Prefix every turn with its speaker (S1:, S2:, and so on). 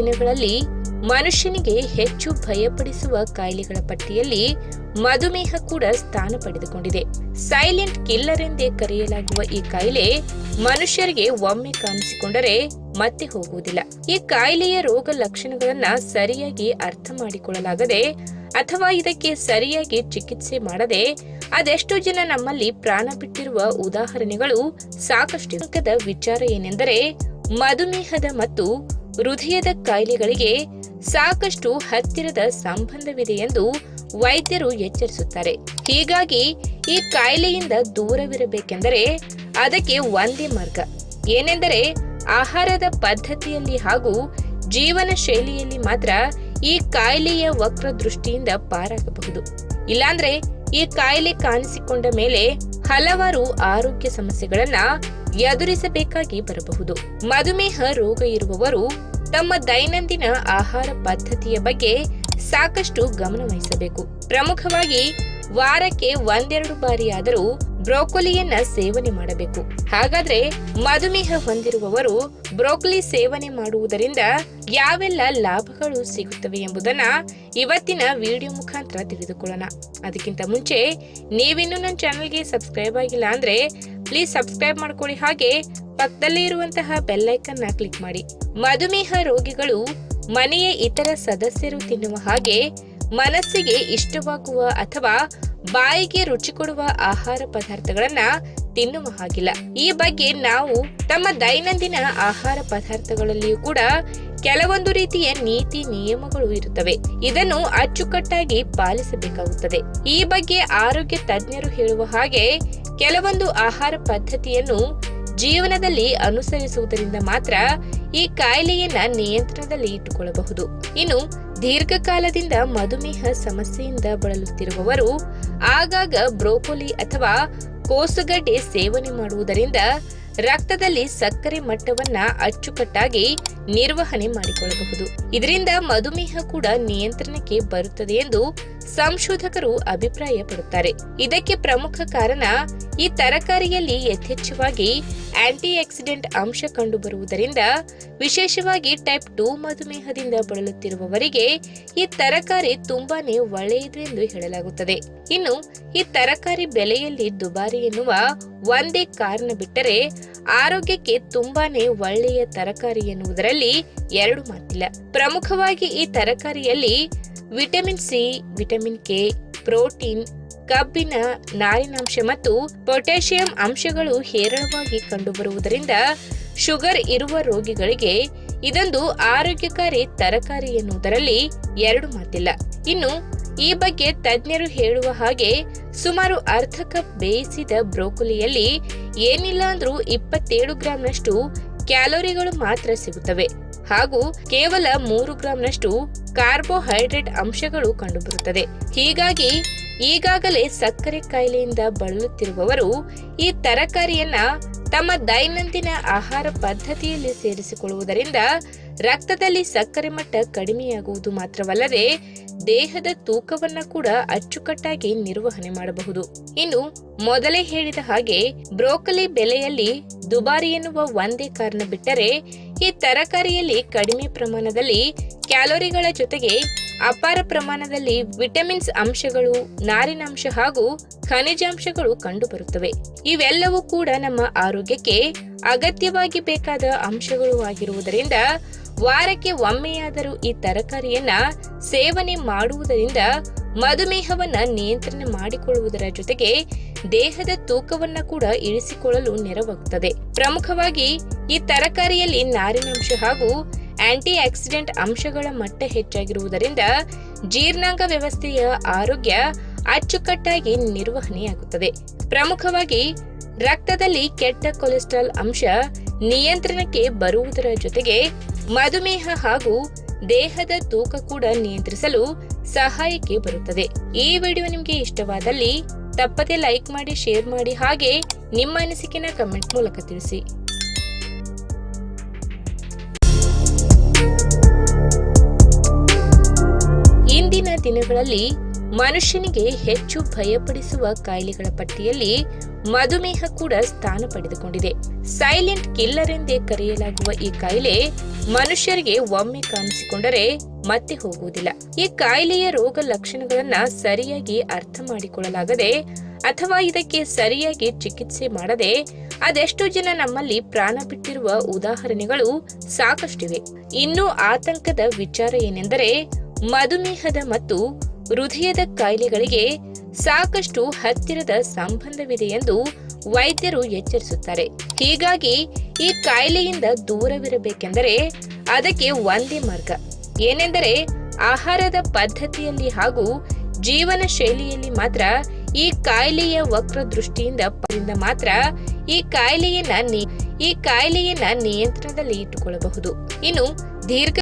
S1: ದಿನಗಳಲ್ಲಿ ಮನುಷ್ಯನಿಗೆ ಹೆಚ್ಚು ಭಯಪಡಿಸುವ ಕಾಯಿಲೆಗಳ ಪಟ್ಟಿಯಲ್ಲಿ ಮಧುಮೇಹ ಕೂಡ ಸ್ಥಾನ ಪಡೆದುಕೊಂಡಿದೆ. ಸೈಲೆಂಟ್ ಕಿಲ್ಲರ್ ಎಂದೇ ಕರೆಯಲಾಗುವ ಈ ಕಾಯಿಲೆ ಮನುಷ್ಯರಿಗೆ ಒಮ್ಮೆ ಕಾಣಿಸಿಕೊಂಡರೆ ಮತ್ತೆ ಹೋಗುವುದಿಲ್ಲ. ಈ ಕಾಯಿಲೆಯ ರೋಗ ಲಕ್ಷಣಗಳನ್ನ ಸರಿಯಾಗಿ ಅರ್ಥ ಮಾಡಿಕೊಳ್ಳಲಾಗದೆ ಅಥವಾ ಇದಕ್ಕೆ ಸರಿಯಾಗಿ ಚಿಕಿತ್ಸೆ ಮಾಡದೆ ಅದೆಷ್ಟು ಜನ ನಮ್ಮಲ್ಲಿ ಪ್ರಾಣ ಬಿಟ್ಟಿರುವ ಉದಾಹರಣೆಗಳು ಸಾಕಷ್ಟು ವಿಚಾರ ಏನೆಂದರೆ ಮಧುಮೇಹದ ಮತ್ತು ಹೃದಯದ ಕಾಯಿಲೆಗಳಿಗೆ ಸಾಕಷ್ಟು ಹತ್ತಿರದ ಸಂಬಂಧವಿದೆ ಎಂದು ವೈದ್ಯರು ಎಚ್ಚರಿಸುತ್ತಾರೆ. ಹೀಗಾಗಿ ಈ ಕಾಯಿಲೆಯಿಂದ ದೂರವಿರಬೇಕೆಂದರೆ ಅದಕ್ಕೆ ಒಂದೇ ಮಾರ್ಗ. ಏನೆಂದರೆ ಆಹಾರದ ಪದ್ಧತಿಯಲ್ಲಿ ಹಾಗೂ ಜೀವನ ಶೈಲಿಯಲ್ಲಿ ಮಾತ್ರ ಈ ಕಾಯಿಲೆಯ ವಕ್ರ ದೃಷ್ಟಿಯಿಂದ ಪಾರಾಗಬಹುದು. ಇಲ್ಲಾಂದ್ರೆ ಈ ಕಾಯಿಲೆ ಕಾಣಿಸಿಕೊಂಡ ಮೇಲೆ ಹಲವಾರು ಆರೋಗ್ಯ ಸಮಸ್ಯೆಗಳನ್ನ ಎದುರಿಸಬೇಕಾಗಿ ಬರಬಹುದು. ಮಧುಮೇಹ ರೋಗ ಇರುವವರು ತಮ್ಮ ದೈನಂದಿನ ಆಹಾರ ಪದ್ಧತಿಯ ಬಗ್ಗೆ ಸಾಕಷ್ಟು ಗಮನವಹಿಸಬೇಕು ಪ್ರಮುಖವಾಗಿ ವಾರಕ್ಕೆ ಒಂದೆರಡು ಬಾರಿಯಾದರೂ ಬ್ರೋಕೊಲಿಯನ್ನ ಸೇವನೆ ಮಾಡಬೇಕು. ಹಾಗಾದ್ರೆ ಮಧುಮೇಹ ಹೊಂದಿರುವವರು ಬ್ರೋಕೊಲಿ ಸೇವನೆ ಮಾಡುವುದರಿಂದ ಯಾವೆಲ್ಲ ಲಾಭಗಳು ಸಿಗುತ್ತವೆ ಎಂಬುದನ್ನ ಇವತ್ತಿನ ವಿಡಿಯೋ ಮುಖಾಂತರ ತಿಳಿದುಕೊಳ್ಳೋಣ. ಅದಕ್ಕಿಂತ ಮುಂಚೆ ನೀವಿನ್ನೂ ನನ್ನ ಚಾನಲ್ಗೆ ಸಬ್ಸ್ಕ್ರೈಬ್ ಆಗಿಲ್ಲ ಅಂದ್ರೆ ಪ್ಲೀಸ್ ಸಬ್ಸ್ಕ್ರೈಬ್ ಮಾಡ್ಕೊಳ್ಳಿ. ಹಾಗೆ ಪಕ್ಕದಲ್ಲೇ ಇರುವಂತಹ ಬೆಲ್ಲೈಕನ್ನ ಕ್ಲಿಕ್ ಮಾಡಿ. ಮಧುಮೇಹ ರೋಗಿಗಳು ಮನೆಯ ಇತರ ಸದಸ್ಯರು ತಿನ್ನುವ ಹಾಗೆ ಮನಸ್ಸಿಗೆ ಇಷ್ಟವಾಗುವ ಅಥವಾ ಬಾಯಿಗೆ ರುಚಿ ಕೊಡುವ ಆಹಾರ ಪದಾರ್ಥಗಳನ್ನ ತಿನ್ನುವ ಹಾಗಿಲ್ಲ. ಈ ಬಗ್ಗೆ ನಾವು ತಮ್ಮ ದೈನಂದಿನ ಆಹಾರ ಪದಾರ್ಥಗಳಲ್ಲಿಯೂ ಕೂಡ ಕೆಲವೊಂದು ರೀತಿಯ ನೀತಿ ನಿಯಮಗಳು ಇರುತ್ತವೆ. ಇದನ್ನು ಅಚ್ಚುಕಟ್ಟಾಗಿ ಪಾಲಿಸಬೇಕಾಗುತ್ತದೆ. ಈ ಬಗ್ಗೆ ಆರೋಗ್ಯ ತಜ್ಞರು ಹೇಳುವ ಹಾಗೆ ಕೆಲವೊಂದು ಆಹಾರ ಪದ್ಧತಿಯನ್ನು ಜೀವನದಲ್ಲಿ ಅನುಸರಿಸುವುದರಿಂದ ಮಾತ್ರ ಈ ಕಾಯಿಲೆಯನ್ನ ನಿಯಂತ್ರಣದಲ್ಲಿ ಇಟ್ಟುಕೊಳ್ಳಬಹುದು. ಇನ್ನು ದೀರ್ಘಕಾಲದಿಂದ ಮಧುಮೇಹ ಸಮಸ್ಯೆಯಿಂದ ಬಳಲುತ್ತಿರುವವರು ಆಗಾಗ ಬ್ರೋಕೊಲಿ ಅಥವಾ ಕೋಸುಗಡ್ಡೆ ಸೇವನೆ ಮಾಡುವುದರಿಂದ ರಕ್ತದಲ್ಲಿ ಸಕ್ಕರೆ ಮಟ್ಟವನ್ನ ಅಚ್ಚುಕಟ್ಟಾಗಿ ನಿರ್ವಹಣೆ ಮಾಡಿಕೊಳ್ಳಬಹುದು. ಇದರಿಂದ ಮಧುಮೇಹ ಕೂಡ ನಿಯಂತ್ರಣಕ್ಕೆ ಬರುತ್ತದೆ ಎಂದು ಸಂಶೋಧಕರು ಅಭಿಪ್ರಾಯ ಪಡುತ್ತಾರೆ ಇದಕ್ಕೆ ಪ್ರಮುಖ ಕಾರಣ ಈ ತರಕಾರಿಯಲ್ಲಿ ಯಥೇಚ್ಛವಾಗಿ ಆಂಟಿ ಆಕ್ಸಿಡೆಂಟ್ ಅಂಶ ಕಂಡುಬರುವುದರಿಂದ ವಿಶೇಷವಾಗಿ ಟೈಪ್ ಟು ಮಧುಮೇಹದಿಂದ ಬಳಲುತ್ತಿರುವವರಿಗೆ ಈ ತರಕಾರಿ ತುಂಬಾನೇ ಒಳ್ಳೆಯದು ಎಂದು ಹೇಳಲಾಗುತ್ತದೆ. ಇನ್ನು ಈ ತರಕಾರಿ ಬೆಲೆಯಲ್ಲಿ ದುಬಾರಿ ಎನ್ನುವ ಒಂದೇ ಕಾರಣ ಬಿಟ್ಟರೆ ಆರೋಗ್ಯಕ್ಕೆ ತುಂಬಾನೇ ಒಳ್ಳೆಯ ತರಕಾರಿ ಎನ್ನುವುದರಲ್ಲಿ ಎರಡು ಮಾತಿಲ್ಲ. ಪ್ರಮುಖವಾಗಿ ಈ ತರಕಾರಿಯಲ್ಲಿ vitamin C, vitamin K, protein ಕಬ್ಬಿನ ನಾರಿನಾಂಶ ಮತ್ತು ಪೊಟ್ಯಾಷಿಯಂ ಅಂಶಗಳು ಹೇರಳವಾಗಿ ಕಂಡುಬರುವುದರಿಂದ ಶುಗರ್ ಇರುವ ರೋಗಿಗಳಿಗೆ ಇದೊಂದು ಆರೋಗ್ಯಕಾರಿ ತರಕಾರಿ ಎನ್ನುವುದರಲ್ಲಿ ಎರಡು ಮಾತಿಲ್ಲ. ಇನ್ನು, ಈ ಬಗ್ಗೆ ತಜ್ಞರು ಹೇಳುವ ಹಾಗೆ ಸುಮಾರು ಅರ್ಧ ಕಪ್ ಬೇಯಿಸಿದ ಬ್ರೋಕೊಲಿಯಲ್ಲಿ ಏನಿಲ್ಲ ಅಂದ್ರೂ ಇಪ್ಪತ್ತೇಳು ಗ್ರಾಂನಷ್ಟು ಕ್ಯಾಲೋರಿಗಳು ಮಾತ್ರ ಸಿಗುತ್ತವೆ. ಹಾಗೂ ಕೇವಲ ಮೂರು ಗ್ರಾಂನಷ್ಟು ಕಾರ್ಬೋಹೈಡ್ರೇಟ್ ಅಂಶಗಳು ಕಂಡುಬರುತ್ತದೆ. ಹೀಗಾಗಿ ಈಗಾಗಲೇ ಸಕ್ಕರೆ ಕಾಯಿಲೆಯಿಂದ ಬಳಲುತ್ತಿರುವವರು ಈ ತರಕಾರಿಯನ್ನ ತಮ್ಮ ದೈನಂದಿನ ಆಹಾರ ಪದ್ಧತಿಯಲ್ಲಿ ಸೇರಿಸಿಕೊಳ್ಳುವುದರಿಂದ ರಕ್ತದಲ್ಲಿ ಸಕ್ಕರೆ ಮಟ್ಟ ಕಡಿಮೆಯಾಗುವುದು ಮಾತ್ರವಲ್ಲದೆ ದೇಹದ ತೂಕವನ್ನ ಕೂಡ ಅಚ್ಚುಕಟ್ಟಾಗಿ ನಿರ್ವಹಣೆ ಮಾಡಬಹುದು. ಇನ್ನು ಮೊದಲೇ ಹೇಳಿದ ಹಾಗೆ ಬ್ರೋಕಲಿ ಬೆಲೆಯಲ್ಲಿ ದುಬಾರಿ ಎನ್ನುವ ಒಂದೇ ಕಾರಣ ಬಿಟ್ಟರೆ ಈ ತರಕಾರಿಯಲ್ಲಿ ಕಡಿಮೆ ಪ್ರಮಾಣದಲ್ಲಿ ಕ್ಯಾಲೋರಿಗಳ ಜೊತೆಗೆ ಅಪಾರ ಪ್ರಮಾಣದಲ್ಲಿ ವಿಟಮಿನ್ಸ್ ಅಂಶಗಳು ನಾರಿನಾಂಶ ಹಾಗೂ ಖನಿಜಾಂಶಗಳು ಕಂಡುಬರುತ್ತವೆ. ಇವೆಲ್ಲವೂ ಕೂಡ ನಮ್ಮ ಆರೋಗ್ಯಕ್ಕೆ ಅಗತ್ಯವಾಗಿ ಬೇಕಾದ ಅಂಶಗಳು ಆಗಿರುವುದರಿಂದ ವಾರಕ್ಕೆ ಒಮ್ಮೆಯಾದರೂ ಈ ತರಕಾರಿಯನ್ನ ಸೇವನೆ ಮಾಡುವುದರಿಂದ ಮಧುಮೇಹವನ್ನ ನಿಯಂತ್ರಣ ಮಾಡಿಕೊಳ್ಳುವುದರ ಜೊತೆಗೆ ದೇಹದ ತೂಕವನ್ನ ಕೂಡ ಇಳಿಸಿಕೊಳ್ಳಲು ನೆರವಾಗುತ್ತದೆ. ಪ್ರಮುಖವಾಗಿ ಈ ತರಕಾರಿಯಲ್ಲಿ ನಾರಿನಾಂಶ ಹಾಗೂ ಆಂಟಿ ಆಕ್ಸಿಡೆಂಟ್ ಅಂಶಗಳ ಮಟ್ಟ ಹೆಚ್ಚಾಗಿರುವುದರಿಂದ ಜೀರ್ಣಾಂಗ ವ್ಯವಸ್ಥೆಯ ಆರೋಗ್ಯ ಅಚ್ಚುಕಟ್ಟಾಗಿ ನಿರ್ವಹಣೆಯಾಗುತ್ತದೆ. ಪ್ರಮುಖವಾಗಿ, ರಕ್ತದಲ್ಲಿ ಕೆಟ್ಟ ಕೊಲೆಸ್ಟ್ರಾಲ್ ಅಂಶ ನಿಯಂತ್ರಣಕ್ಕೆ ಬರುವುದರ ಜೊತೆಗೆ ಮಧುಮೇಹ ಹಾಗೂ ದೇಹದ ತೂಕ ಕೂಡ ನಿಯಂತ್ರಿಸಲು ಸಹಾಯಕ್ಕೆ ಬರುತ್ತದೆ. ಈ ವಿಡಿಯೋ ನಿಮಗೆ ಇಷ್ಟವಾದಲ್ಲಿ ತಪ್ಪದೇ ಲೈಕ್ ಮಾಡಿ, ಶೇರ್ ಮಾಡಿ ಹಾಗೆ ನಿಮ್ಮ ಅನಿಸಿಕೆನ ಕಮೆಂಟ್ ಮೂಲಕ ತಿಳಿಸಿ. ಇಂದಿನ ದಿನಗಳಲ್ಲಿ ಮನುಷ್ಯನಿಗೆ ಹೆಚ್ಚು ಭಯಪಡಿಸುವ ಕಾಯಿಲೆಗಳ ಪಟ್ಟಿಯಲ್ಲಿ ಮಧುಮೇಹ ಕೂಡ ಸ್ಥಾನ ಪಡೆದುಕೊಂಡಿದೆ. ಸೈಲೆಂಟ್ ಕಿಲ್ಲರ್ ಎಂದೇ ಕರೆಯಲಾಗುವ ಈ ಕಾಯಿಲೆ ಮನುಷ್ಯರಿಗೆ ಒಮ್ಮೆ ಕಾಣಿಸಿಕೊಂಡರೆ ಮತ್ತೆ ಹೋಗುವುದಿಲ್ಲ. ಈ ಕಾಯಿಲೆಯ ರೋಗ ಲಕ್ಷಣಗಳನ್ನ ಸರಿಯಾಗಿ ಅರ್ಥ ಮಾಡಿಕೊಳ್ಳಲಾಗದೆ ಅಥವಾ ಇದಕ್ಕೆ ಸರಿಯಾಗಿ ಚಿಕಿತ್ಸೆ ಮಾಡದೆ ಅದೆಷ್ಟು ಜನ ನಮ್ಮಲ್ಲಿ ಪ್ರಾಣ ಬಿಟ್ಟಿರುವ ಉದಾಹರಣೆಗಳು ಸಾಕಷ್ಟಿವೆ. ಇನ್ನು ಆತಂಕದ ವಿಚಾರ ಏನೆಂದರೆ ಮಧುಮೇಹದ ಮತ್ತು ಹೃದಯದ ಕಾಯಿಲೆಗಳಿಗೆ ಸಾಕಷ್ಟು ಹತ್ತಿರದ ಸಂಬಂಧವಿದೆ ಎಂದು ವೈದ್ಯರು ಎಚ್ಚರಿಸುತ್ತಾರೆ. ಹೀಗಾಗಿ ಈ ಕಾಯಿಲೆಯಿಂದ ದೂರವಿರಬೇಕೆಂದರೆ ಅದಕ್ಕೆ ಒಂದೇ ಮಾರ್ಗ. ಏನೆಂದರೆ ಆಹಾರದ ಪದ್ಧತಿಯಲ್ಲಿ ಹಾಗೂ ಜೀವನ ಶೈಲಿಯಲ್ಲಿ ಮಾತ್ರ ಈ ಕಾಯಿಲೆಯ ವಕ್ರದೃಷ್ಟಿಯಿಂದ ಮಾತ್ರ ಈ ಕಾಯಿಲೆಯನ್ನ ಈ ಕಾಯಿಲೆಯನ್ನ ನಿಯಂತ್ರಣದಲ್ಲಿ ಇಟ್ಟುಕೊಳ್ಳಬಹುದು. ಇನ್ನು ದೀರ್ಘ